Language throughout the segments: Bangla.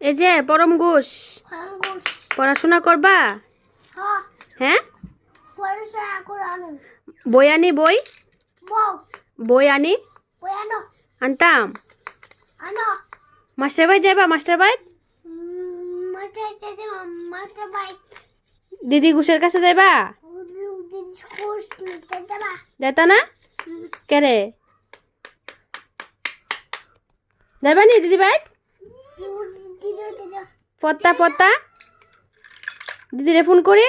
এই যে পরম ঘোষ। পড়াশোনা করবা? হ্যাঁ। হ্যাঁ? বই আনি বই? বই আনি? আনতাম। আনো। মাস্টার ভাই যাইবা মাস্টার ভাই দিদি ঘোষের কাছে যাইবা? যাইতা না? কেরে যাইবা নি দিদি ভাই পত্তা পত্তা দিদিরে ফোন করি।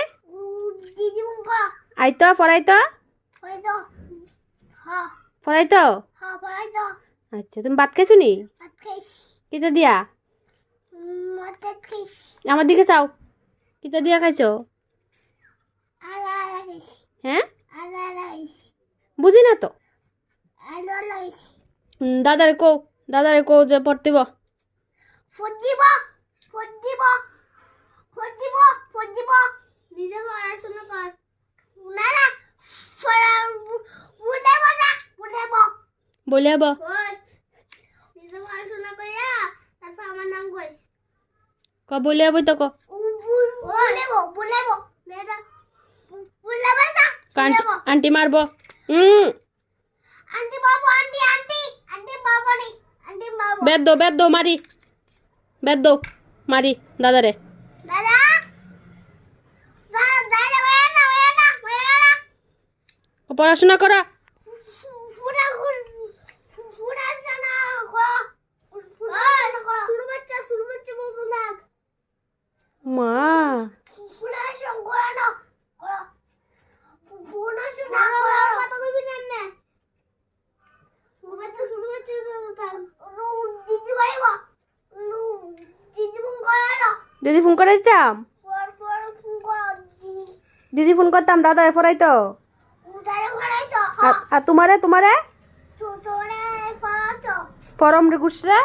আইতো হ্যাঁ হয়তো আচ্ছা তুমি ভাত খাইছো নি? কিতা দিয়া? আমার দিকে চাও। কিতা দিয়া খাইছো? হ্যাঁ? বুঝি না তো দাদারে কও দাদারে কও যে পড়তে ফোন দিব ফোন দিব ফোন দিব ফোন দিব। নিজে পড়াশোনা কর। না নিজে পড়াশোনা তারপর আমার নাম কইস। ক তো ক। আন্টি মারব। হুম আন্টি বাবু আন্টি আন্টি আন্টি বাবু নি আন্টি বাবু বেদ দো বেদ দো মারি। বেদ দো মারি দাদারে। পড়াশোনা করা? মা। পুরা সঙ্গ না পুরা শোনা কথা কইবি না না শুরু বাচ্চা শুরু বাচ্চা দিদি বাড়ি গো দিদি ফোন করে না দিদি ফোন করে দিতাম? দিদি ফোন করতাম দাদা এ উদারে তো আর তোমারে তোমারে? ফরম রে গুসরে